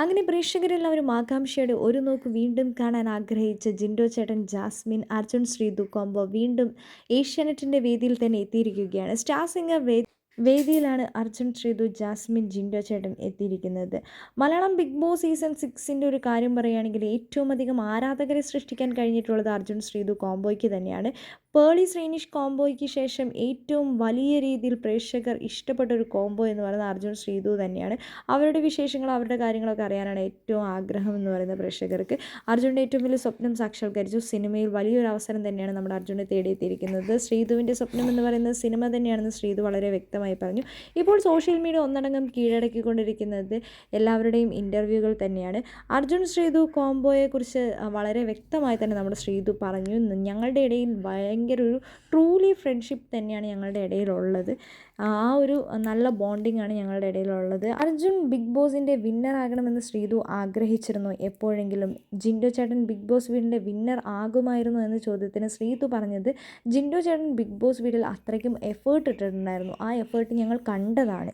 അങ്ങനെ പ്രേക്ഷകരെല്ലാവരും ആകാംക്ഷയുടെ ഒരു നോക്ക് വീണ്ടും കാണാൻ ആഗ്രഹിച്ച ജിൻഡോ ചേട്ടൻ ജാസ്മിൻ അർജുൻ ശ്രീതു കോംബോ വീണ്ടും ഏഷ്യാനെറ്റിന്റെ വേദിയിൽ തന്നെ എത്തിയിരിക്കുകയാണ്. സ്റ്റാർ സിംഗർ വേദിയിലാണ് അർജുൻ ശ്രീതു ജാസ്മിൻ ജിൻഡോ ചേട്ടൻ എത്തിയിരിക്കുന്നത്. മലയാളം ബിഗ് ബോസ് സീസൺ സിക്സിന്റെ ഒരു കാര്യം പറയുകയാണെങ്കിൽ ഏറ്റവും അധികം ആരാധകരെ സൃഷ്ടിക്കാൻ കഴിഞ്ഞിട്ടുള്ളത് അർജുൻ ശ്രീതു കോംബോയ്ക്ക് തന്നെയാണ്. പേളി ശ്രീനിഷ് കോംബോയ്ക്ക് ശേഷം ഏറ്റവും വലിയ രീതിയിൽ പ്രേക്ഷകർ ഇഷ്ടപ്പെട്ട ഒരു കോംബോ എന്ന് പറയുന്നത് അർജുൻ ശ്രീതു തന്നെയാണ്. അവരുടെ വിശേഷങ്ങളും അവരുടെ കാര്യങ്ങളൊക്കെ അറിയാനാണ് ഏറ്റവും ആഗ്രഹം എന്ന് പറയുന്ന പ്രേക്ഷകർക്ക്. അർജുന്റെ ഏറ്റവും വലിയ സ്വപ്നം സാക്ഷാത്കരിച്ചു. സിനിമയിൽ വലിയൊരു അവസരം തന്നെയാണ് നമ്മുടെ അർജുനെ തേടിയെത്തിയിരിക്കുന്നത്. ശ്രീതുവിന്റെ സ്വപ്നം എന്ന് പറയുന്നത് സിനിമ തന്നെയാണെന്ന് ശ്രീതു വളരെ വ്യക്തമായി പറഞ്ഞു. ഇപ്പോൾ സോഷ്യൽ മീഡിയ ഒന്നടങ്കം കീഴടക്കിക്കൊണ്ടിരിക്കുന്നത് എല്ലാവരുടെയും ഇന്റർവ്യൂകൾ തന്നെയാണ്. അർജുൻ ശ്രീതു കോംബോയെക്കുറിച്ച് വളരെ വ്യക്തമായി തന്നെ നമ്മുടെ ശ്രീതു പറഞ്ഞു. ഞങ്ങളുടെ ഇടയിൽ ഭയങ്കര ഒരു ട്രൂലി ഫ്രണ്ട്ഷിപ്പ് തന്നെയാണ് ഞങ്ങളുടെ ഇടയിലുള്ളത്. ആ ഒരു നല്ല ബോണ്ടിങ് ആണ് ഞങ്ങളുടെ ഇടയിലുള്ളത്. അർജുൻ ബിഗ് ബോസിന്റെ വിന്നർ ആകണമെന്ന് ശ്രീതു ആഗ്രഹിച്ചിരുന്നു. എപ്പോഴെങ്കിലും ജിൻഡോ ചേട്ടൻ ബിഗ് ബോസ് വീടിന്റെ വിന്നർ ആകുമായിരുന്നു എന്ന ചോദ്യത്തിന് ശ്രീതു പറഞ്ഞത് ജിൻഡോ ചേട്ടൻ ബിഗ് ബോസ് വീടിൽ അത്രയ്ക്കും എഫേർട്ട് ഇട്ടിട്ടുണ്ടായിരുന്നു. ആ എഫേർട്ട് ഞങ്ങൾ കണ്ടതാണ്.